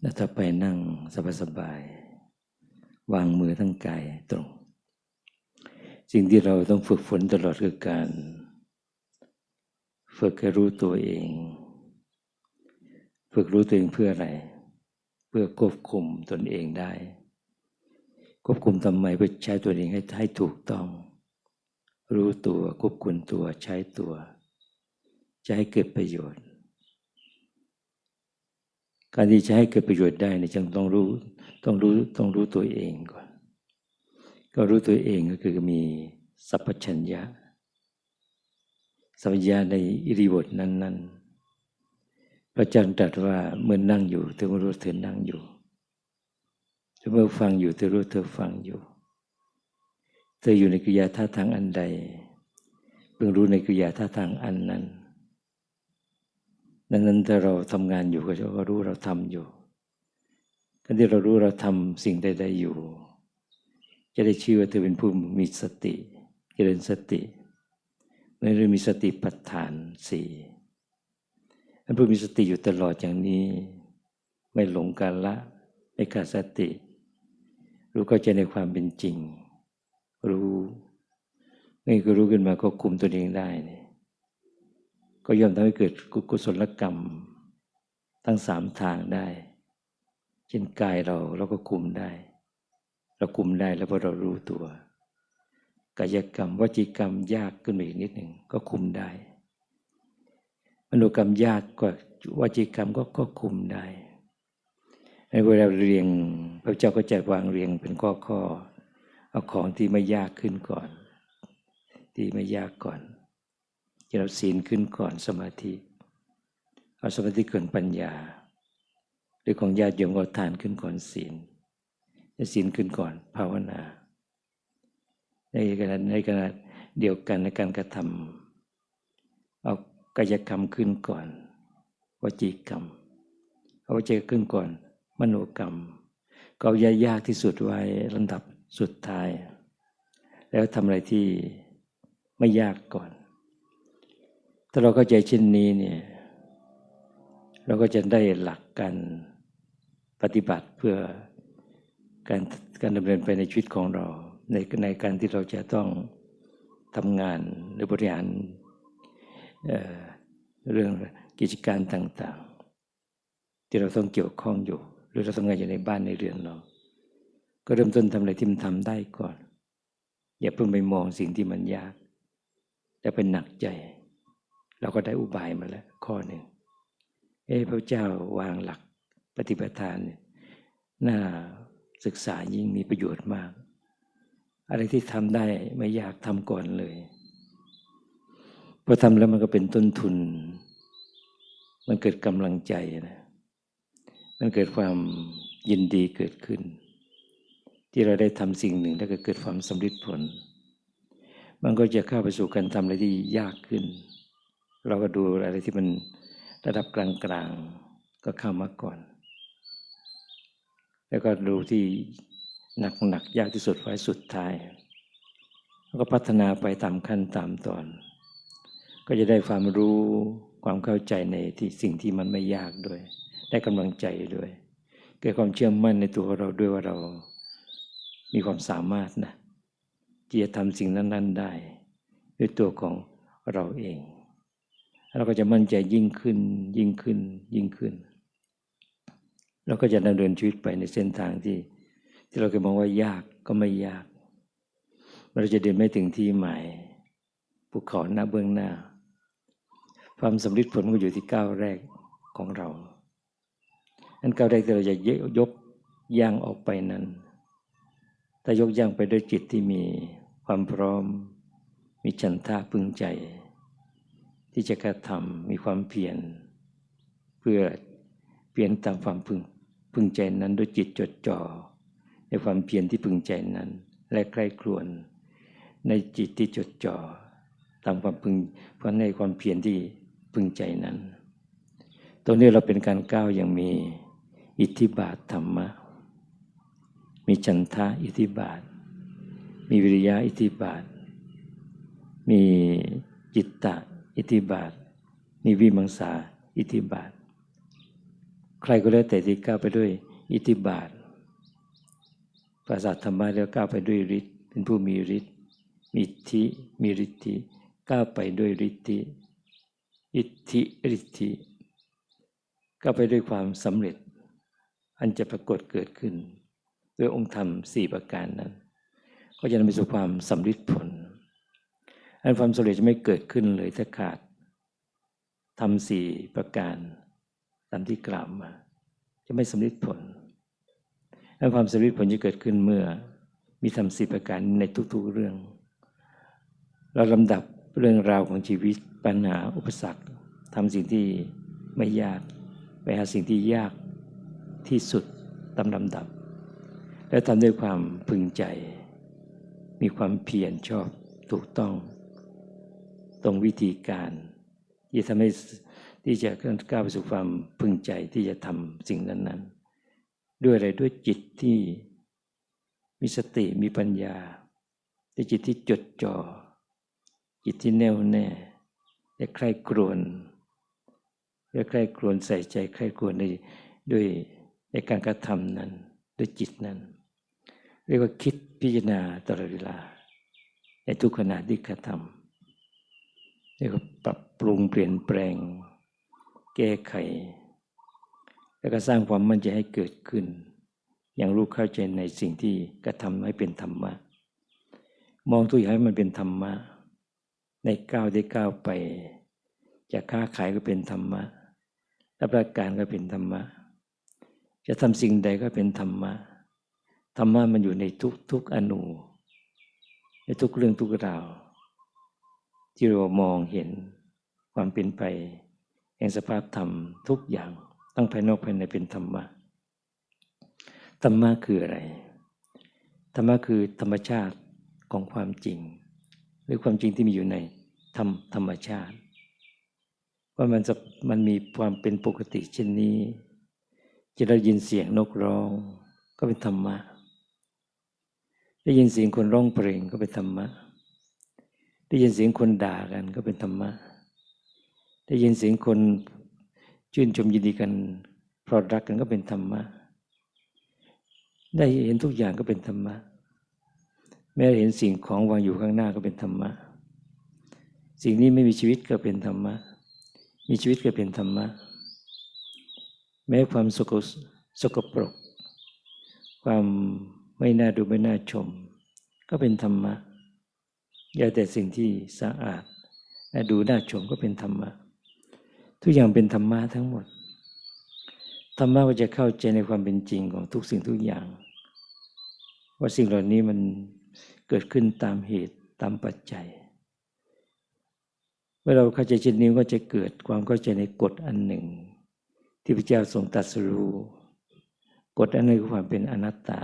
แล้วถ้าไปนั่งสบายๆวางมือทั้งกายตรง สิ่งที่เราต้องฝึกฝนตลอดคือการ ฝึกให้รู้ตัวเอง ฝึกรู้ตัวเองเพื่ออะไร เพื่อควบคุมตนเองได้ ควบคุมทำไมเพื่อใช้ตัวเองให้ให้ถูกต้อง รู้ตัวควบคุมตัวใช้ตัว จะให้เกิดประโยชน์ การที่จะให้เกิดประโยชน์ได้เนี่ยจึงต้องรู้ต้องรู้ต้องรู้ตัวเองก่อน ก็รู้ตัวเองก็คือมีสัพพัญญะสัพพัญญะในอิริบทนั้น ๆ พระอาจารย์ตรัสว่าเมื่อนั่งอยู่เธอรู้เธอนั่งอยู่เมื่อฟังอยู่เธอรู้เธอฟังอยู่ เธออยู่ในกิริยาท่าทางอันใดเพิ่งรู้ในกิริยาท่าทางอันนั้น ดังนั้นถ้าเราทำงานอยู่ก็จะรู้เราทำอยู่การที่เรารู้เราทำสิ่งใดๆอยู่ จะได้ชื่อว่าเธอเป็นผู้มีสติเจริญสติเมื่อมีสติปัฏฐานสี่อันผู้มีสติอยู่ตลอดอย่างนี้ ไม่หลงการละไม่ขาดสติ รู้ก็จะในความเป็นจริง รู้ไม่ก็รู้ขึ้นมาก็คุมตัวเองได้เนี่ย ก็ย่อมทำให้เกิดกุศลกรรม ทั้งสามทางได้ เช่นกายเราเราก็คุมได้ เราคุมได้แล้วพอเรารู้ตัว กายกรรมวจีกรรมยากขึ้นมาอีกนิดหนึ่งก็คุมได้มโนกรรมยากกว่าวจีกรรมก็ก็คุมได้ในเวลาเรียงพระเจ้าก็จะวางเรียงเป็นข้อข้อเอาของที่ไม่ยากขึ้นก่อน ที่ไม่ยากก่อน จะเอาศีลขึ้นก่อนสมาธิ เอาสมาธิก่อนปัญญา หรือของญาติโยมก็ทานขึ้นก่อนศีลจะศีลขึ้นก่อนภาวนา ในขณะในขณะเดียวกันในการกระทำเอากายกรรมขึ้นก่อนวจีกรรม เอาวจีขึ้นก่อน มโนกรรม ก็ยายากที่สุดไว้ลำดับสุดท้าย แล้วทำอะไรที่ไม่ยากก่อนาเราเข้าใจเช่นนี้เนี่ยเราก็จะได้หลักการปฏิบัติเพื่อการการดำเนินไปในชีวิตของเรา ในในการที่เราจะต้องทำงานหรือบริหารเเรื่องกิจการต่าง ๆ ที่เราต้องเกี่ยวข้องอยู่ หรือเราทำงานอยู่ในบ้านในเรือนเรา ก็เริ่มต้นทำอะไรที่มันทำได้ก่อน อย่าเพิ่งไปมองสิ่งที่มันยาก แต่เป็นหนักใจ เราก็ได้อุบายมาแล้วข้อหนึ่ง เอ้พระเจ้าวางหลักปฏิปทานเนี่ยน่าศึกษายิ่งมีประโยชน์มาก อะไรที่ทำได้ไม่อยากทำก่อนเลยพอทำแล้วมันก็เป็นต้นทุน มันเกิดกำลังใจนะมันเกิดความยินดีเกิดขึ้น ที่เราได้ทำสิ่งหนึ่งแล้วก็เกิดความสำเร็จผล มันก็จะเข้าไปสู่การทำอะไรที่ยากขึ้น เราก็ดูอะไรที่มันระดับกลางๆก็เข้ามาก่อน แล้วก็ดูที่หนักหนักยากที่สุดไว้สุดท้าย แล้วก็พัฒนาไปตามขั้นตามตอน ก็จะได้ความรู้ความเข้าใจในที่สิ่งที่มันไม่ยากด้วย ได้กำลังใจด้วย เกิดความเชื่อมั่นในตัวเราด้วยว่าเรามีความสามารถนะที่จะทำสิ่งนั้น ๆ ได้ ด้วยตัวของเราเอง เราก็จะมั่นใจยิ่งขึ้น ยิ่งขึ้น ยิ่งขึ้น เราก็จะดำเนินชีวิตไปในเส้นทางที่ ที่เราเคยมองว่ายากก็ไม่ยาก เราจะเดินไม่ถึงที่หมายภูเขาหน้าเบื้องหน้า ความสำเร็จผลก็อยู่ที่ก้าวแรกของเราอันก้าวแรกที่เราจะยกย่างออกไปนั้นถ้ายกย่างไปด้วยจิตที่มีความพร้อม มีฉันทะพึงใจ ที่จะกระทำมีความเพียรเพื่อเปลี่ยนตามความพึงพึงใจนั้นด้วยจิตจดจ่อในความเพียรที่พึงใจนั้น และใกล้ครวนในจิตที่จดจ่อตามความพึงเพราะในความเพียรที่พึงใจนั้น ตรงนี้เราเป็นการก้าวอย่างมีอิทธิบาทธรรมะ มีฉันทะอิทธิบาท มีวิริยะอิทธิบาท มีจิตตะ อิทธิบาทมีวิมังสาอิทธิบาท ใครก็แล้วแต่ที่ก้าวไปด้วยอิทธิบาทภาษาธรรมะแล้วก้าวไปด้วยฤทธิ์เป็นผู้มีฤทธิ์มีอิทธิมีฤทธิก้าวไปด้วยฤทธิอิทธิฤทธิก้าวไปด้วยความสำเร็จ อันจะปรากฏเกิดขึ้น ด้วยองค์ธรรมสี่ประการนั้น ก็จะนำไปสู่ความสำเร็จผล อันความสำเร็จจะไม่เกิดขึ้นเลยถ้าขาดทำสี่ประการตามที่กล่าวมา จะไม่สำเร็จผลอันความสำเร็จผลจะเกิดขึ้นเมื่อ มีทำสี่ประการในทุกๆเรื่อง เราลำดับเรื่องราวของชีวิตปัญหาอุปสรรคทำสิ่งที่ไม่ยาก ไปหาสิ่งที่ยากที่สุดตามลำดับ และทำด้วยความพึงใจ มีความเพียรชอบถูกต้อง ตรงวิธีการที่ทำให้ที่จะก้าวไปสู่ความพึงใจที่จะทำสิ่งนั้น ๆ ด้วยอะไรด้วยจิตที่มีสติมีปัญญาด้วยจิตที่จดจอ่อจิตที่แน่วแน่และใคร่ครวญและใคร่ครวญใส่ใจใคร่ครวญในด้วยในการกระทำนั้นด้วยจิตนั้น เรียกว่าคิดพิจารณาตลอดเวลาในทุกขณะที่กระทำ เรียกว่าปรับปรุงเปลี่ยนแปลง แก้ไข แล้วก็สร้างความมั่นใจให้เกิดขึ้น อย่างรู้เข้าใจในสิ่งที่กระทำให้เป็นธรรมะ มองตัวอย่างให้มันเป็นธรรมะ ในก้าวได้ก้าวไปจะค้าขายก็เป็นธรรมะรับราชการก็เป็นธรรมะ จะทำสิ่งใดก็เป็นธรรมะ ธรรมะมันอยู่ในทุกทุกอนุในทุกเรื่องทุกราว ที่เรามองเห็นความเป็นไปแห่งสภาพธรรมทุกอย่างตั้งภายนอกภายในเป็นธรรมะธรรมะคืออะไรธรรมะคือธรรมชาติของความจริง หรือความจริงที่มีอยู่ในธรรมธรรมชาติ ว่ามันจะมันมีความเป็นปกติเช่นนี้จะได้ยินเสียงนกร้อง ก็เป็นธรรมะได้ยินเสียงคนร้องเพลงก็เป็นธรรมะ ได้ยินเสียงคนด่ากันก็เป็นธรรมะ ได้ยินเสียงคนชื่นชมยินดีกันพราะรักกันก็เป็นธรรมะ ได้เห็นทุกอย่างก็เป็นธรรมะ แม้เห็นสิ่งของวางอยู่ข้างหน้าก็เป็นธรรมะ สิ่งนี้ไม่มีชีวิตก็เป็นธรรมะ มีชีวิตก็เป็นธรรมะ แม้ความสกสกปรก ความไม่น่าดูไม่น่าชม ก็เป็นธรรมะ อย่าแต่สิ่งที่สะอาด ดูน่าชมก็เป็นธรรมะ ทุกอย่างเป็นธรรมะทั้งหมด ธรรมะก็จะเข้าใจในความเป็นจริงของทุกสิ่งทุกอย่าง ว่าสิ่งเหล่านี้มันเกิดขึ้นตามเหตุตามปัจจัย เมื่อเราเข้าใจเช่นนี้ก็จะเกิดความเข้าใจในกฎอันหนึ่ง ที่พระเจ้าทรงตรัสรู้กฎอันนี้คือความเป็นอนัตตา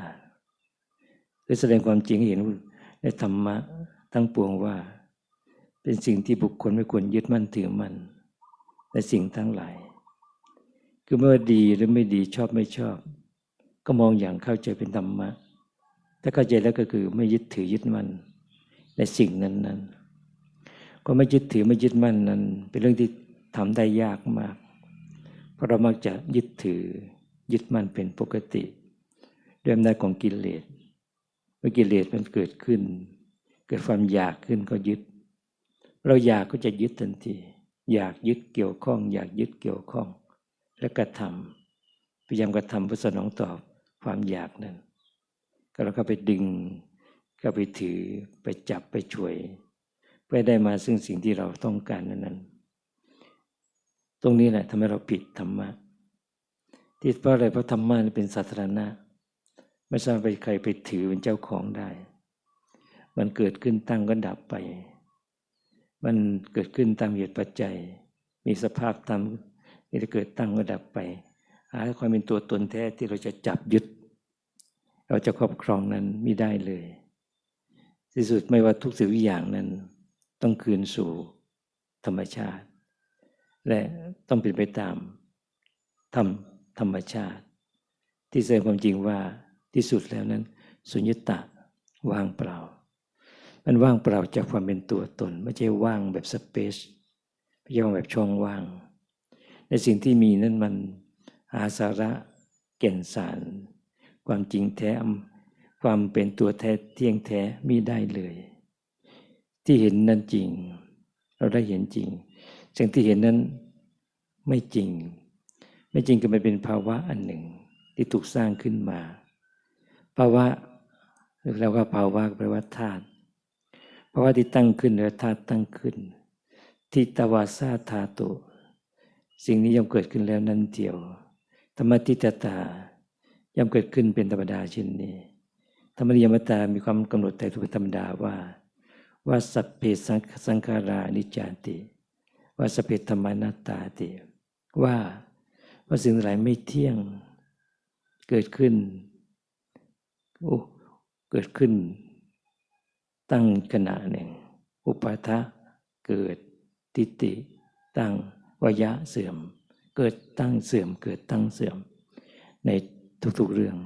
ได้แสดงความจริงให้เห็นในธรรมะ ทั้งปวงว่า เป็นสิ่งที่บุคคลไม่ควรยึดมั่นถือมั่นในสิ่งทั้งหลาย คือเมื่อดีหรือไม่ดีชอบไม่ชอบ ก็มองอย่างเข้าใจเป็นธรรมะ ถ้าเข้าใจแล้วก็คือไม่ยึดถือยึดมั่นในสิ่งนั้นนั้นก็ไม่ยึดถือไม่ยึดมั่นนั้น เป็นเรื่องที่ทำได้ยากมาก เพราะเรามักจะยึดถือยึดมั่นเป็นปกติด้วยอำนาจของกิเลสเมื่อกิเลสมันเกิดขึ้น เกิดความอยากขึ้นก็ยึด เราอยากก็จะยึดทันที อยากยึดเกี่ยวข้อง อยากยึดเกี่ยวข้อง และกระทำพยายามกระทำเพื่อสนองตอบความอยากนั้น ก็เราก็ไปดึงก็ไปถือไปจับไปช่วย เพื่อได้มาซึ่งสิ่งที่เราต้องการนั้นตรงนี้แหละทำให้เราผิดธรรมะที่เพราะอะไรเพราะธรรมะเป็นสาธารณะ ไม่ทราบไปใครไปถือเป็นเจ้าของได้ มันเกิดขึ้นตั้งก็ดับไป มันเกิดขึ้นตามเหตุปัจจัย มีสภาพตามที่จะเกิดตั้งก็ดับไป หาความเป็นตัวตนแท้ที่เราจะจับยึด เราจะครอบครองนั้นไม่ได้เลยที่สุดไม่ว่าทุกสิ่งทุกอย่างนั้น ต้องคืนสู่ธรรมชาติ และต้องเป็นไปตามธรรมธรรมชาติ ที่แสดงความจริงว่าที่สุดแล้วนั้น สุญญตาวางเปล่า มันว่างเปล่าจากความเป็นตัวตน ไม่ใช่ว่างแบบสเปซไม่ใช่ว่างแบบช่องว่าง ในสิ่งที่มีนั้นมันหาสาระแก่นสาร ความจริงแท้ความเป็นตัวแท้เที่ยงแท้มิได้เลย ที่เห็นนั้นจริง เราได้เห็นจริง สิ่งที่เห็นนั้นไม่จริง ไม่จริงก็มันเป็นภาวะอันหนึ่งที่ถูกสร้างขึ้นมา ภาวะเราก็ภาวะแปลว่าธาตุ ภาวะที่ตั้งขึ้นหรือธาตุตั้งขึ้นทิตวาสาธาตุ สิ่งนี้ย่อมเกิดขึ้นแล้วนั้นเดียว ธรรมติตตา ย่อมเกิดขึ้นเป็นธรรมดาเช่นนี้ ธรรมนิยมตามีความกำหนดแต่ทุกธรรมดาว่า ว่าสัพเพสังขารานิจจติ ว่าสัพเพธรรมานาตาติ ว่าว่าสิ่งหลายไม่เที่ยง เกิดขึ้นโอ้เกิดขึ้น ตั้งขณะหนึ่ง อุปาทะเกิดติติตั้งวยะเสื่อม เกิดตั้งเสื่อม เกิดตั้งเสื่อม ในทุกๆเรื่อง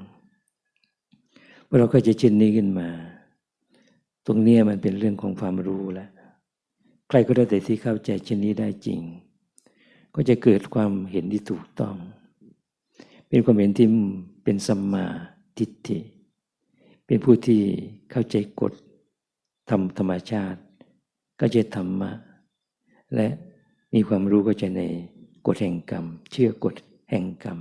เราก็จะเช่นนี้ขึ้นมา ตรงนี้มันเป็นเรื่องของความรู้แล้วใครก็ได้แต่ที่เข้าใจเช่นนี้ได้จริง ก็จะเกิดความเห็นที่ถูกต้อง เป็นความเห็นที่เป็นสัมมาทิฏฐิ เป็นผู้ที่เข้าใจกฎ ธรรมธรรมชาติก็จะธรรมะ และมีความรู้ก็จะในกฎแห่งกรรม เชื่อกฎแห่งกรรม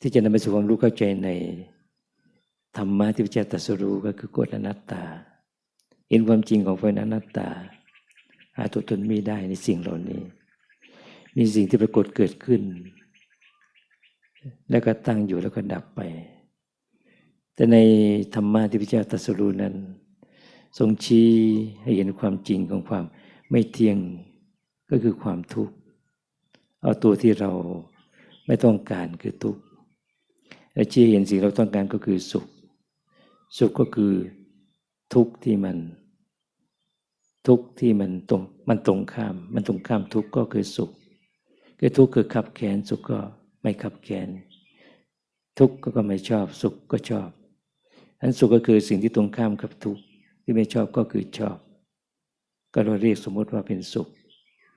ที่จะนำไปสู่ความรู้เข้าใจในธรรมะที่พระเจ้าตรัสรู้ก็คือกฎอนัตตา เห็นความจริงของไฟอนัตตา หาตัวตนไม่ได้ในสิ่งเหล่านี้ มีสิ่งที่ปรากฏเกิดขึ้น แล้วก็ตั้งอยู่แล้วก็ดับไป แต่ในธรรมะที่พระเจ้าตรัสรู้นั้น ทรงชี้ให้เห็นความจริงของความไม่เที่ยงก็คือความทุกข์ เอาตัวที่เราไม่ต้องการคือทุกข์และชี้เห็นสิ่งเราต้องการก็คือสุข สุขก็คือทุกข์ที่มัน ทุกข์ที่มันตรงมันตรงข้าม มันตรงข้ามทุกข์ก็คือสุข คือทุกข์คือขับแขนสุขก็ไม่ขับแขน ทุกข์ก็ไม่ชอบสุขก็ชอบอันสุขก็คือสิ่งที่ตรงข้ามกับทุกข์ ที่ไม่ชอบก็คือชอบ ก็เราเรียกสมมติว่าเป็นสุข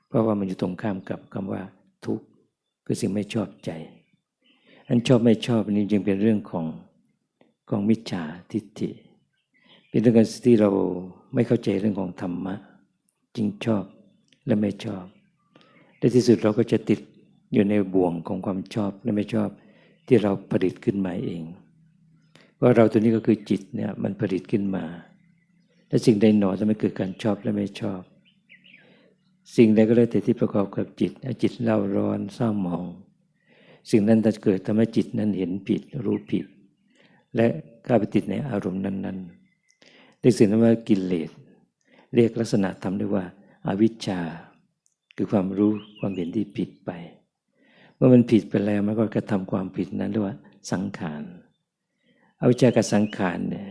เพราะว่ามันอยู่ตรงข้ามกับคำว่าทุกข์คือสิ่งไม่ชอบใจ อันชอบไม่ชอบนี่จึงเป็นเรื่องของของมิจฉาทิฏฐิ เป็นเรื่องการที่เราไม่เข้าใจเรื่องของธรรมะ จึงชอบและไม่ชอบในที่สุดเราก็จะติดอยู่ในบ่วงของความชอบและไม่ชอบที่เราผลิตขึ้นมาเอง ว่าเราตัวนี้ก็คือจิตเนี่ยมันผลิตขึ้นมา และสิ่งใดหนอจะไม่เกิดการชอบและไม่ชอบ สิ่งใดก็แล้วแต่ที่ประกอบกับจิตจิตเราร้อนเศร้าหมอง สิ่งนั้นจะเกิดทำให้จิตนั้นเห็นผิดรู้ผิด และก้าไปติดในอารมณ์นั้นๆเรียกสิ่งนั้นว่ากิเลสเรียกลักษณะทำได้ว่าอาวิชชา คือความรู้ความเห็นที่ผิดไป เมื่อมันผิดไปแล้วมันก็กระทำความผิดนั้นเรียกว่าสังขารอวิชชากับสังขารเนี่ย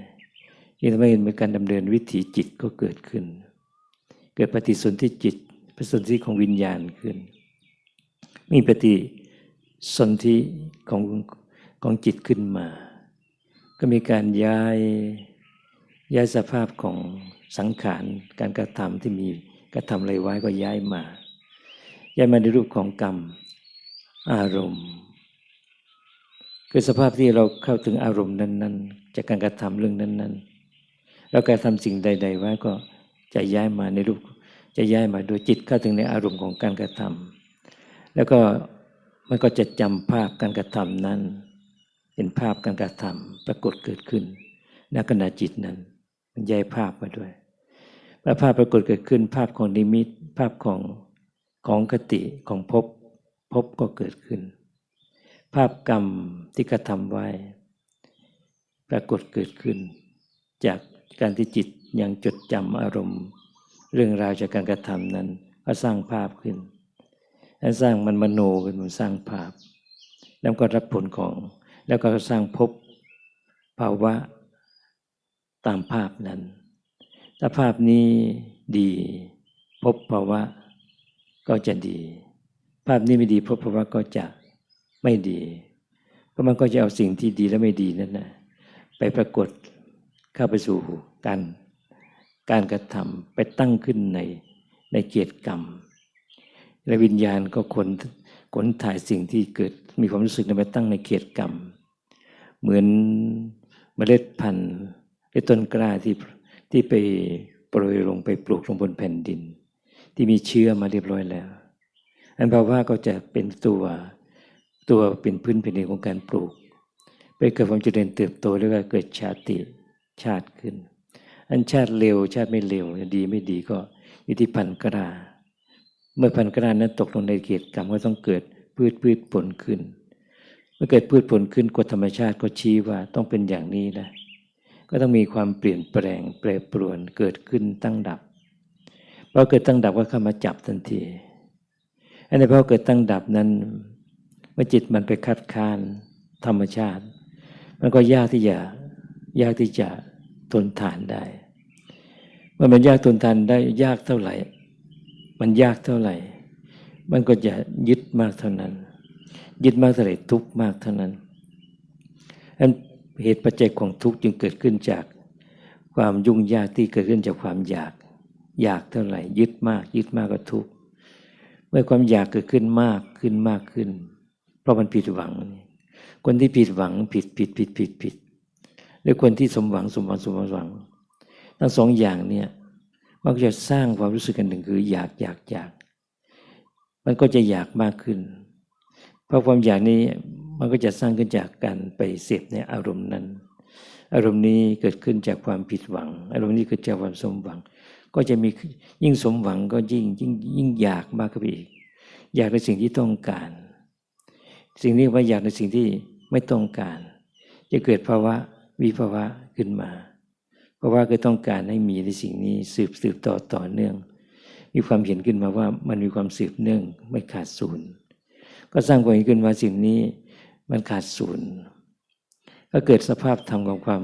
ยิ่ทำให้เห็นเป็นการดำเนินวิถีจิตก็เกิดขึ้น เกิดปฏิสนธิจิตปฏิสนธิของวิญญาณขึ้น มีปฏิสนธิของของจิตขึ้นมา ก็มีการย้ายย้ายสภาพของสังขารการกระทำที่มีกระทำอะไรไว้ก็ย้ายมา ย้ายมาในรูปของกรรมอารมณ์ คือสภาพที่เราเข้าถึงอารมณ์นั้น ๆ จากการกระทำเรื่องนั้น ๆ แล้วการทำสิ่งใด ๆ ไว้ก็จะย้ายมาในรูป จะย้ายมาโดยจิตเข้าถึงในอารมณ์ของการกระทำแล้วก็มันก็จะจำภาพการกระทำนั้น เป็นภาพการกระทำปรากฏเกิดขึ้นในขณะจิตนั้น มันย้ายภาพมาด้วยเมื่อภาพปรากฏเกิดขึ้น ภาพของนิมิต ภาพของของคติของภพภพก็เกิดขึ้น ภาพกรรมที่กระทำไว้ ปรากฏเกิดขึ้น จาก การที่จิตยังจดจำอารมณ์ เรื่องราวจากการกระทำนั้น ก็สร้างภาพขึ้นแล้วสร้างมันมโนขึ้นมันสร้างภาพ แล้วก็รับผลของ แล้วก็สร้างภพภาวะตามภาพนั้น ถ้าภาพนี้ดีพบภาวะก็จะดี ภาพนี้ไม่ดีพบภาวะก็จะไม่ดีเพราะมันก็จะเอาสิ่งที่ดีและไม่ดีนั่นนะไปปรากฏ เข้าไปสู่การการกระทำไปตั้งขึ้นในในเกียรติกรรม และวิญญาณก็คนขนถ่ายสิ่งที่เกิดมีความรู้สึกนั้นไปตั้งในเขตกรรม เหมือนเมล็ดพันธุ์หรือต้นกล้าที่ที่ไปโปรยลงไปปลูกลงบนแผ่นดิน ที่มีเชื้อมาเรียบร้อยแล้ว อันแปลว่าก็จะเป็นตัวตัวเป็นพื้นแผ่นดินของการปลูกไปเกิดความเจริญเติบโตเรียกว่าเกิดชาติ ชาติขึ้น อันชาติเร็วชาติไม่เร็วดีไม่ดีก็อยู่ที่พันธ์กล้าเมื่อพันธ์กล้านั้นตกลงในเขตกรรมก็ต้องเกิดพืชพืชผลขึ้น เมื่อเกิดพืชผลขึ้นกฎธรรมชาติก็ชี้ว่าต้องเป็นอย่างนี้นะก็ต้องมีความเปลี่ยนแปลงแปรปรวนเกิดขึ้นตั้งดับพอเกิดตั้งดับก็เข้ามาจับทันทีอันในพอเกิดตั้งดับนั้นเมื่อจิตมันไปคัดค้านธรรมชาติ มันก็ยากที่จะยากที่จะ ทนทานได้เมื่อมันยากทนทานได้ยากเท่าไหร่ มันยากเท่าไหร่ มันก็จะยึดมากเท่านั้น ยึดมากเท่าไหร่ทุกมากเท่านั้นอันเหตุปัจจัยของทุกข์จึงเกิดขึ้นจากความยุ่งยากที่เกิดขึ้นจากความอยาก อยากเท่าไหร่ ยึดมาก ยึดมากก็ทุกข์เมื่อความอยากเกิดขึ้นมากขึ้นมากขึ้น เพราะมันผิดหวัง คนที่ผิดหวังผิดผิดผิดผิดผิด หรือคนที่สมหวังสมหวังสมหวังทั้งสองอย่างเนี่ยมันก็จะสร้างความรู้สึกกันหนึ่งคืออยากอยากอยาก มันก็จะอยากมากขึ้น เพราะความอยากนี้มันก็จะสร้างขึ้นจากการไปเสพในอารมณ์นั้น อารมณ์นี้เกิดขึ้นจากความผิดหวัง อารมณ์นี้เกิดจากความสมหวัง ก็จะมียิ่งสมหวังก็ยิ่งยิ่งยิ่งอยากมากขึ้นไปอีก อยากในสิ่งที่ต้องการ สิ่งนี้ว่าอยากในสิ่งที่ไม่ต้องการ จะเกิดภาวะ วิภาวะขึ้นมา เพราะว่าก็ต้องการให้มีในสิ่งนี้สืบสืบต่อต่อเนื่อง มีความเห็นขึ้นมาว่ามันมีความสืบเนื่องไม่ขาดศูนย์ก็สร้างความเห็นขึ้นมาสิ่งนี้มันขาดศูนย์ก็เกิดสภาพธรรมของความ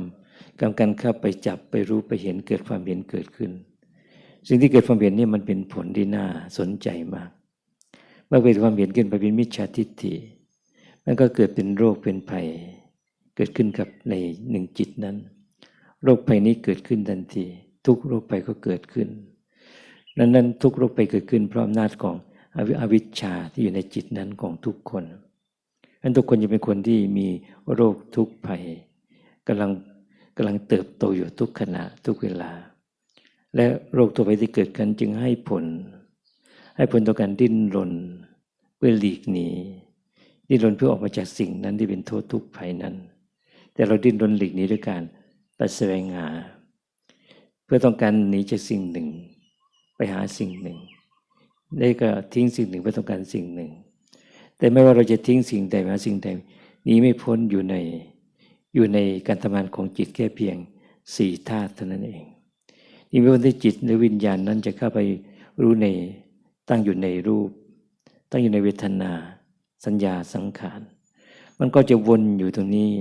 กำกันเข้าไปจับไปรู้ไปเห็นเกิดความเห็นเกิดขึ้น สิ่งที่เกิดความเห็นนี่มันเป็นผลที่น่าสนใจมากเมื่อเกิดความเห็นขึ้นไปเป็นมิจฉาทิฏฐิมันก็เกิดเป็นโรคเป็นภัย เกิดขึ้นกับในหนึ่งจิตนั้น โรคภัยนี้เกิดขึ้นทันที ทุกโรคภัยก็เกิดขึ้นนั้นนั้นทุกโรคภัยเกิดขึ้นเพราะอำนาจของอวิชชาที่อยู่ในจิตนั้นของทุกคนอันทุกคนจะเป็นคนที่มีโรคทุกภัยกำลังกำลังเติบโตอยู่ทุกขณะทุกเวลา และโรคตัวไปที่เกิดกันจึงให้ผล ให้ผลต่อการดิ้นรน เพื่อหลีกหนีดิ้นรนเพื่อออกมาจากสิ่งนั้นที่เป็นโทษทุกภัยนั้น แต่เราดิ้นรนหลีกหนีด้วยการไปแสวงหา เพื่อต้องการหนีจากสิ่งหนึ่ง ไปหาสิ่งหนึ่ง ได้ก็ทิ้งสิ่งหนึ่งเพื่อต้องการสิ่งหนึ่ง แต่ไม่ว่าเราจะทิ้งสิ่งใดมาสิ่งใดนี้ไม่พ้นอยู่ในอยู่ในการทำงานของจิตแค่เพียงสี่ธาตุเท่านั้นเอง นี่ไม่ว่าที่จิตหรือวิญญาณนั้นจะเข้าไปรู้ในตั้งอยู่ในรูป ตั้งอยู่ในเวทนา สัญญาสังขาร มันก็จะวนอยู่ตรงนี้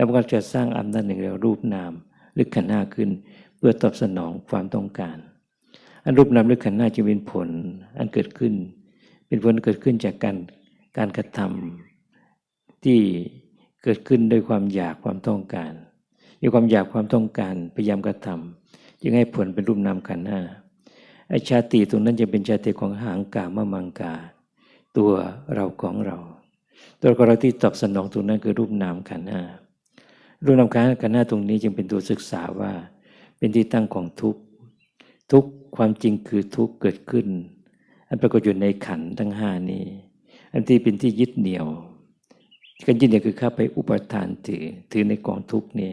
แล้วก็จะสร้างอำนาจหนึ่งเรียกรูปนามหรือขันห้าขึ้น เพื่อตอบสนองความต้องการ อันรูปนามหรือขันห้าจะเป็นผลอันเกิดขึ้น เป็นผลเกิดขึ้นจากการการกระทำที่เกิดขึ้นด้วยความอยากความต้องการมีความอยากความต้องการพยายามกระทำจึงให้ผลเป็นรูปนามขันห้าไอชาติตรงนั้นจะเป็นชาติของหางกามมังกา ตัวเราของเรา ตัวของเราที่ตอบสนองตรงนั้นคือรูปนามขันห้า รูปนามขันขันห้าตรงนี้จึงเป็นตัวศึกษาว่า เป็นที่ตั้งของทุกทุกความจริงคือทุกเกิดขึ้น อันปรากฏอยู่ในขันทั้งห้านี้ อันที่เป็นที่ยึดเหนี่ยวการยึดเหนี่ยวคือข้าไปอุปทานถือถือในกองทุกนี้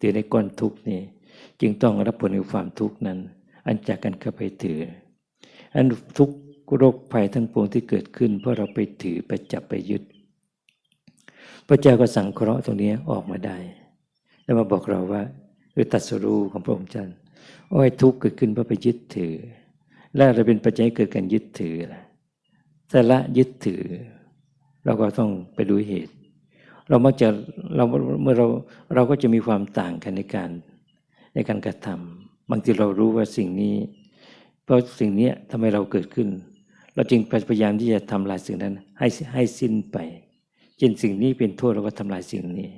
ถือในก้อนทุกนี้ จึงต้องรับผลในความทุกนั้น อันจากกันข้าไปถือ อันทุกโรคภัยทั้งปวงที่เกิดขึ้น เพราะเราไปถือไปจับไปยึด พระเจ้าก็สั่งเคราะห์ตรงนี้ออกมาได้ แล้วมาบอกเราว่าคือตัดสรู้ของพระองค์จันทร์โอ้ยทุกข์เกิดขึ้นเพราะไปยึดถือ และเราเป็นปัจจัยเกิดการยึดถือแต่ละยึดถือ เราก็ต้องไปดูเหตุ เรามักจะเราเมื่อเราเราก็จะมีความต่างกันในการในการกระทำบางทีเรารู้ว่าสิ่งนี้ เพราะสิ่งนี้ทำไมเราเกิดขึ้น เราจึงพยายามที่จะทำลายสิ่งนั้น ให้ให้สิ้นไปเช่นสิ่งนี้เป็นโทษเราก็ทำลายสิ่งนี้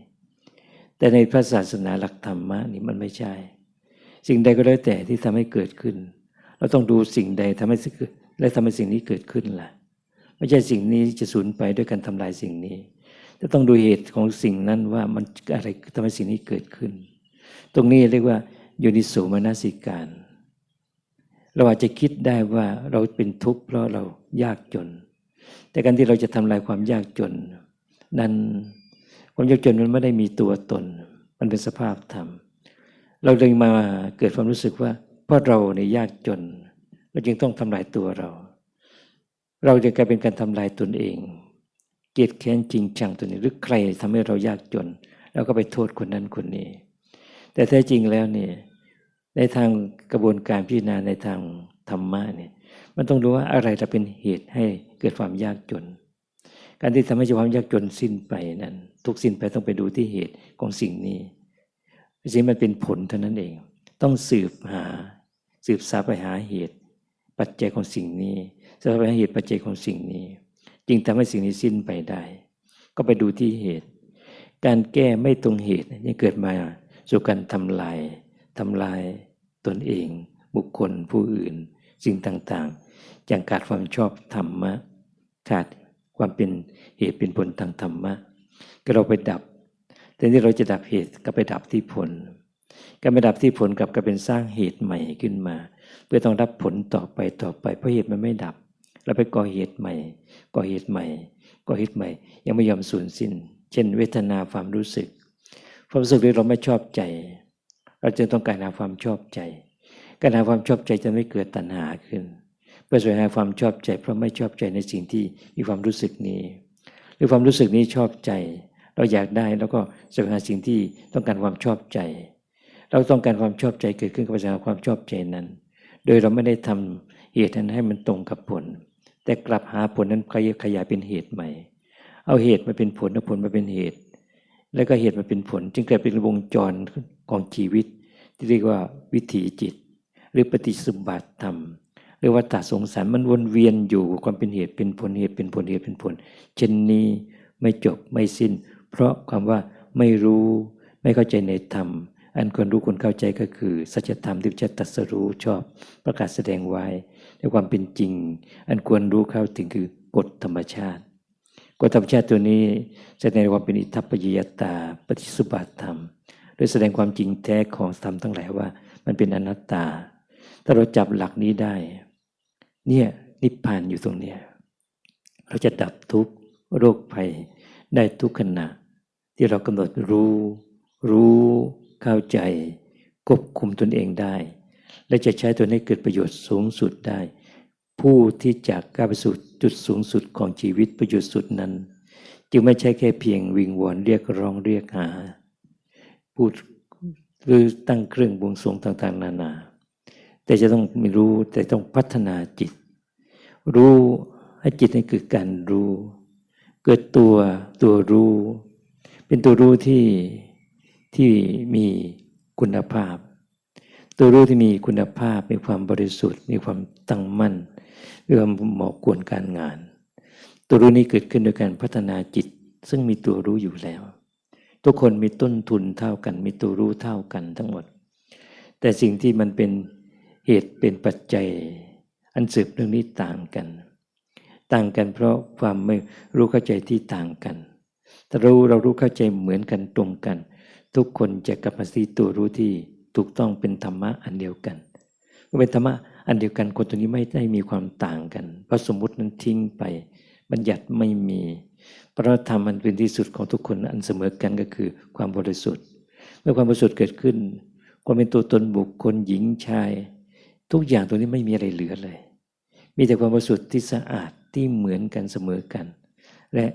แต่ในพระศาสนาหลักธรรมะนี่มันไม่ใช่ สิ่งใดก็แล้วแต่ที่ทำให้เกิดขึ้น เราต้องดูสิ่งใดทำให้และทำให้สิ่งนี้เกิดขึ้นล่ะ ไม่ใช่สิ่งนี้จะสูญไปด้วยการทำลายสิ่งนี้จะต้องดูเหตุของสิ่งนั้นว่ามันอะไรทำให้สิ่งนี้เกิดขึ้น ตรงนี้เรียกว่าโยนิโสมนสิการ เราอาจจะคิดได้ว่าเราเป็นทุกข์เพราะเรายากจน แต่การที่เราจะทำลายความยากจน นั้น ความยากจนมันไม่ได้มีตัวตน มันเป็นสภาพธรรม เราเลยมาเกิดความรู้สึกว่า เพราะเราเนี่ยยากจน เราจึงต้องทำลายตัวเรา เราจะกลายเป็นการทำลายตนเอง เกลียดแค้นจริงจังตัวนี้หรือใครทำให้เรายากจน แล้วก็ไปโทษคนนั้นคนนี้ แต่แท้จริงแล้วเนี่ยในทางกระบวนการพิจารณาในทางธรรมะเนี่ยมันต้องรู้ว่าอะไรจะเป็นเหตุให้เกิดความยากจน การที่ทำให้ความยากจนสิ้นไปนั้น ทุกสิ้นไปต้องไปดูที่เหตุของสิ่งนี้สิ่งมันเป็นผลเท่านั้นเอง ต้องสืบหา สืบสาไปหาเหตุ ปัจจัยของสิ่งนี้สืบไปหาเหตุปัจจัยของสิ่งนี้ จึงทำให้สิ่งนี้สิ้นไปได้ ก็ไปดูที่เหตุ การแก้ไม่ตรงเหตุยังเกิดมาสู่การทำลายทำลายตนเอง บุคคลผู้อื่น สิ่งต่างๆอย่างขาดความชอบธรรมะขาด ความเป็นเหตุเป็นผลทางธรรมะก็เราไปดับแต่ที่เราจะดับเหตุก็ไปดับที่ผลการไปดับที่ผลกับก็เป็นสร้างเหตุใหม่ขึ้นมา เพื่อต้องรับผลต่อไปต่อไป เพราะเหตุมันไม่ดับ เราไปก่อเหตุใหม่ก่อเหตุใหม่ก่อเหตุใหม่ ยังไม่ยอมสูญสิ้น เช่น เวทนาความรู้สึก ความรู้สึกที่เราไม่ชอบใจ เราจึงต้องการหาความชอบใจ การหาความชอบใจจะไม่เกิดตัณหาขึ้น พื่อแสวงหาความชอบใจ เพราะไม่ชอบใจในสิ่งที่มีความรู้สึกนี้ หรือความรู้สึกนี้ชอบใจ เราอยากได้แล้วก็แสวงหาสิ่งที่ต้องการความชอบใจ เราต้องการความชอบใจเกิดขึ้นกับแสวงหาความชอบใจนั้น โดยเราไม่ได้ทำเหตุนั้นให้มันตรงกับผล แต่กลับหาผลนั้นขยายเป็นเหตุใหม่ เอาเหตุมาเป็นผลเอาผลมาเป็นเหตุ แล้วก็เหตุมาเป็นผล จึงเกิดเป็นวงจรของชีวิต ที่เรียกว่าวิถีจิต หรือปฏิสุบัติธรรม หรือว่าตาสงสารมันวนเวียนอยู่ความเป็นเหตุเป็นผลเหตุเป็นผลเหตุเป็นผล เช่นนี้ไม่จบไม่สิ้น เพราะความว่าไม่รู้ไม่เข้าใจในธรรม อันควรรู้ควรเข้าใจก็คือ สัจธรรมที่จะตรัสรู้ชอบประกาศแสดงไว้ ในความเป็นจริง อันควรรู้เข้าถึงคือกฎธรรมชาติกฎธรรมชาติตัวนี้แสดงความเป็นอิทัปปยยตาปฏิสุบัติธรรม โดยแสดงความจริงแท้ของธรรมทั้งหลายว่า มันเป็นอนัตตา ถ้าเราจับหลักนี้ได้ เนี่ยนิพพานอยู่ตรงเนี้ยเราจะดับทุกโรคภัยได้ทุกขณะ ที่เรากำหนดรู้ รู้เข้าใจควบคุมตนเองได้ และจะใช้ตัวนี้เกิดประโยชน์สูงสุดได้ ผู้ที่จะก้าวไปสู่จุดสูงสุดของชีวิตประโยชน์สุดนั้น จึงไม่ใช่แค่เพียงวิงวอนเรียกร้องเรียกหาพูดหรือตั้งเครื่องบวงสรวงต่างๆ นานา แต่จะต้องมีรู้แต่ต้องพัฒนาจิต รู้ให้จิตนี่คือการรู้ เกิดตัวตัวรู้ เป็นตัวรู้ที่ที่มีคุณภาพ ตัวรู้ที่มีคุณภาพมีความบริสุทธิ์ มีความตั้งมั่นมีความเหมาะควรการงาน ตัวรู้นี้เกิดขึ้นโดยการพัฒนาจิต ซึ่งมีตัวรู้อยู่แล้ว ทุกคนมีต้นทุนเท่ากัน มีตัวรู้เท่ากันทั้งหมด แต่สิ่งที่มันเป็น เหตุเป็นปัจจัย อันสืบเรื่องนี้ต่างกัน ต่างกันเพราะความไม่รู้เข้าใจที่ต่างกันแต่รู้เรารู้เข้าใจเหมือนกันตรงกัน ทุกคนจะกลับมาที่ตัวรู้ที่ถูกต้องเป็นธรรมะอันเดียวกันเมื่อเป็นธรรมะอันเดียวกันคนตัวนี้ไม่ได้มีความต่างกันเพราะสมมุตินั้นทิ้งไป บัญญัติไม่มีพระธรรมมันเป็นที่สุดของทุกคนอันเสมอกันก็คือความบริสุทธิ์ เมื่อความบริสุทธิ์เกิดขึ้นความเป็นตัวตนบุคคลหญิงชาย ทุกอย่างตัวนี้ไม่มีอะไรเหลือเลย มีแต่ความบริสุทธิ์ที่สะอาดที่เหมือนกันเสมอกัน และ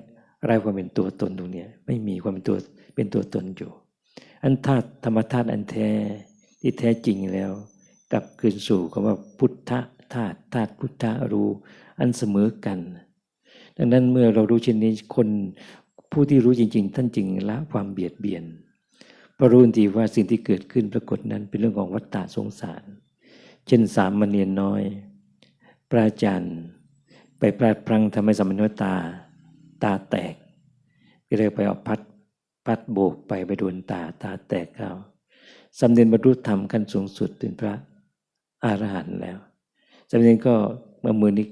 ไร้ความเป็นตัวตนตรงนี้ไม่มีความเป็นตัวเป็นตัวตนอยู่ อันธาตุธรรมธาตุอันแท้ที่แท้จริงแล้ว กลับคืนสู่คำว่าพุทธธาตุธาตุพุทธรู้ อันเสมอกัน ดังนั้นเมื่อเรารู้เช่นนี้คนผู้ที่รู้จริง ๆ ท่านจริงละความเบียดเบียนพระรู้ทีว่าสิ่งที่เกิดขึ้นปรากฏนั้นเป็นเรื่องของวัฏฏะสงสาร เช่นสามมเณียนน้อย พระอาจารย์ไปพลาดพลังทำให้สามเณรตา ตาแตกก็เลยไปเอาพัดพัดโบกไปไปโดนตาตาแตกเขาสำเร็จบรรลุธรรมขั้นสูงสุดเป็นพระอรหันต์แล้วสำเร็จก็มือมือนี้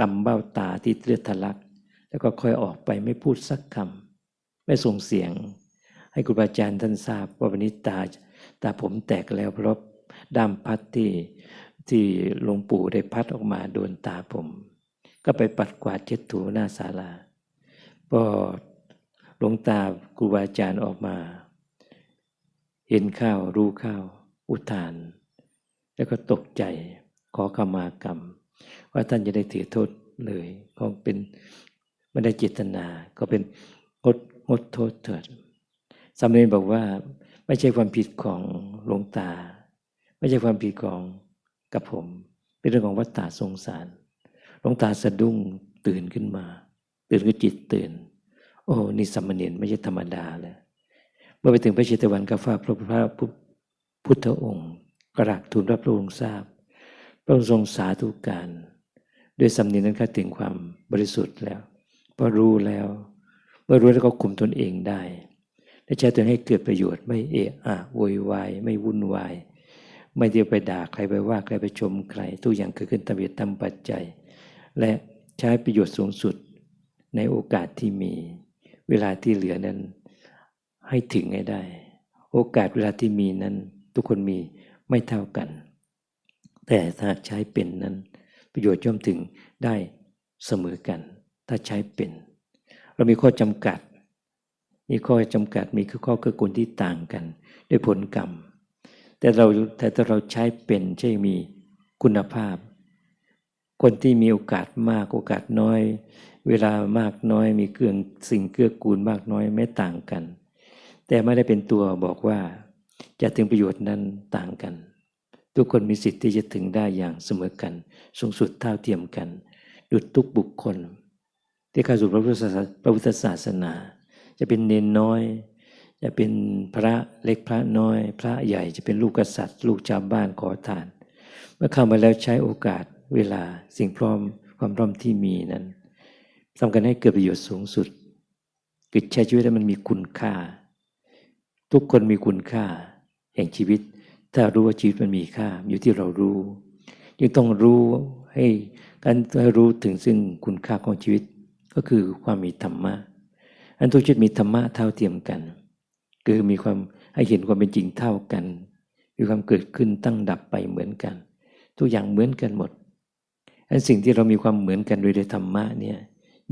กำเบ้าตาที่เลือดทะลัก แล้วก็ค่อยออกไปไม่พูดสักคำไม่ส่งเสียง ให้ครูบาอาจารย์ท่านทราบว่าวันนี้ตาตาผมแตกแล้วเพราะ ด้ามพัดที่ที่หลวงปู่ได้พัดออกมาโดนตาผม ก็ไปปัดกวาดเช็ดถูหน้าศาลาพอหลวงตาครูบาอาจารย์ออกมา เห็นข้าวรู้ข้าว อุทาน แล้วก็ตกใจขอขมากรรม ว่าท่านจะได้ถือโทษเลยก็เป็นไม่ได้เจตนา ก็เป็นงดงดโทษเถิดสามเณรบอกว่าไม่ใช่ความผิดของหลวงตา ไม่ใช่ความผิดของกับผม เป็นเรื่องของวัฏฏะสงสารหลวงตาสะดุ้งตื่นขึ้นมา ตื่นก็จิตตื่น โอ้นี่สัมมเนียนไม่ใช่ธรรมดาเลยเมื่อไปถึงพระเชตวันกาฟ้าพระพระพุทธองค์ กราบทูลพระพระองค์ทราบ พระองค์ทรงสาธุการ ด้วยสำเนียงนั้นก็ถึงความบริสุทธิ์แล้วพอรู้แล้ว เมื่อรู้แล้วก็คุมตนเองได้และใช้ตัวให้เกิดประโยชน์ไม่เอะอะโวยวายไม่วุ่นวาย ไม่เดียวไปด่าใครไปว่าใครไปชมใคร ทุกอย่างเกิดขึ้นตามเหตุตามปัจจัย และใช้ประโยชน์สูงสุดในโอกาสที่มี เวลาที่เหลือนั้น ให้ถึงให้ได้ โอกาสเวลาที่มีนั้น ทุกคนมีไม่เท่ากัน แต่ถ้าใช้เป็นนั้น ประโยชน์ย่อมถึงได้เสมอกัน ถ้าใช้เป็น เรามีข้อจำกัดมีข้อจำกัดมีข้อเกื้อกูลที่ต่างกัน ด้วยผลกรรม แต่เราแต่ถ้าเราใช้เป็นใช่มีคุณภาพ คนที่มีโอกาสมากโอกาสน้อย เวลามากน้อยมีเกื้องสิ่งเกื้อกูลมากน้อยไม่ต่างกัน แต่ไม่ได้เป็นตัวบอกว่าจะถึงประโยชน์นั้นต่างกัน ทุกคนมีสิทธิ์ที่จะถึงได้อย่างเสมอกัน สูงสุดเท่าเทียมกัน ดุจทุกบุคคล ที่เข้าสู่พระพุทธศาสพระพุทธศาสนา จะเป็นเนนน้อย จะเป็นพระเล็กพระน้อย พระใหญ่จะเป็นลูกกษัตริย์ ลูกชาวบ้านขอทาน เมื่อเข้ามาแล้วใช้โอกาสเวลาสิ่งพร้อมความพร้อมที่มีนั้นทำกันให้เกิดประโยชน์สูงสุดคือใช้ชีวิตให้มันมีคุณค่า ทุกคนมีคุณค่า แห่งชีวิต ถ้ารู้ว่าชีวิตมันมีค่า อยู่ที่เรารู้ยังต้องรู้ให้การให้รู้ถึงซึ่งคุณค่าของชีวิต ก็คือความมีธรรมะ อันทุกชีวิตมีธรรมะเท่าเทียมกัน คือมีความให้เห็นความเป็นจริงเท่ากัน มีความเกิดขึ้นตั้งดับไปเหมือนกัน ทุกอย่างเหมือนกันหมดอันสิ่งที่เรามีความเหมือนกันโดยธรรมะเนี่ย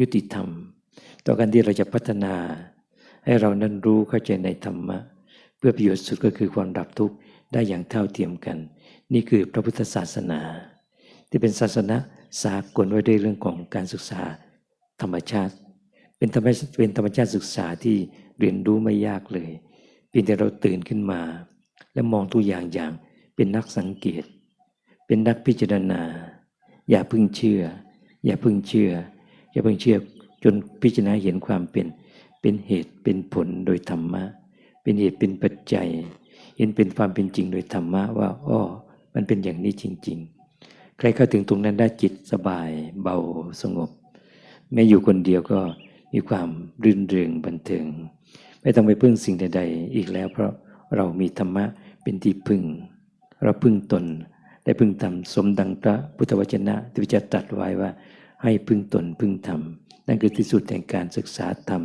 ยุติธรรม ต่อการที่เราจะพัฒนา ให้เรานั้นรู้เข้าใจในธรรมะ เพื่อประโยชน์สุดก็คือความดับทุกข์ได้อย่างเท่าเทียมกัน นี่คือพระพุทธศาสนา ที่เป็นศาสนาสากลไว้ด้วยเรื่องของการศึกษาธรรมชาติ เป็นธรรมเป็นธรรมชาติศึกษาที่เรียนรู้ไม่ยากเลย พียงแต่เราตื่นขึ้นมา และมองตัวอย่างอย่างเป็นนักสังเกต เป็นนักพิจารณา อย่าพึ่งเชื่อ อย่าพึ่งเชื่อ อย่าพึ่งเชื่อ จนพิจารณาเห็นความเป็น เป็นเหตุเป็นผลโดยธรรมะ เป็นเหตุเป็นปัจจัย เห็นเป็นความเป็นจริงโดยธรรมะว่าอ้อมันเป็นอย่างนี้จริง ๆ ใครเข้าถึงตรงนั้นได้จิตสบายเบาสงบ แม้อยู่คนเดียวก็มีความรื่นเริงบันเทิง ไม่ต้องไปพึ่งสิ่งใด ๆ อีกแล้ว เพราะเรามีธรรมะเป็นที่พึ่ง เราพึ่งตน ได้พึ่งธรรมสมดังพระพุทธวจนะที่พระเจ้าตรัสไว้ว่า ให้พึ่งตนพึ่งธรรม นั่นคือที่สุดแห่งการศึกษาธรรม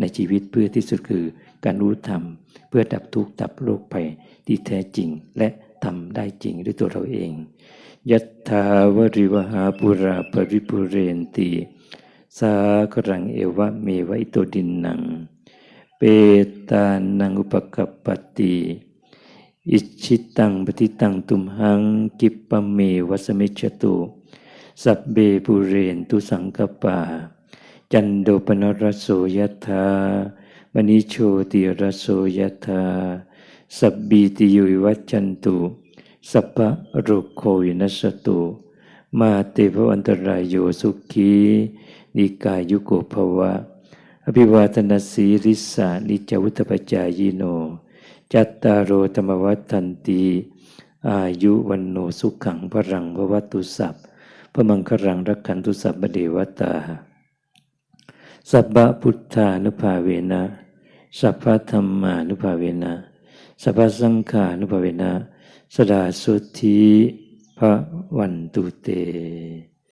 ในชีวิตเพื่อที่สุดคือการรู้ธรรม เพื่อดับทุกข์ดับโรคภัยที่แท้จริงและทำได้จริงด้วยตัวเราเองยัตถาวริวหาปุราปริปุเรนติสากรังเอวะเมวะอิโตดินนัง ตานังอุปกัปปติอิชิตังปฏิตังตุมหังกิปปเมวัสมิจตุสัพเบปุเรนตุสังกปา จันโดปนรสโสยถามณิโชติรสโสยถาสัพบีติยุวัจจันตุสัพพะโรโควินัสตุมาเตภวันตรายโยสุขีนิกายุโกภวะ อภิวาทนาสีริสานิจวุตปจายโน จัตตารโอธรรมวัฏันตี อายุวันโนสุขังพรังพวัตุสัพพมังครังรักขันตุสัพเดวตา สัพพะพุทธานุภาเวนะ สัพพะธรรมานุภาเวนะ สัพพะสังฆานุภาเวนะ สดาสุธีพระวันตุเต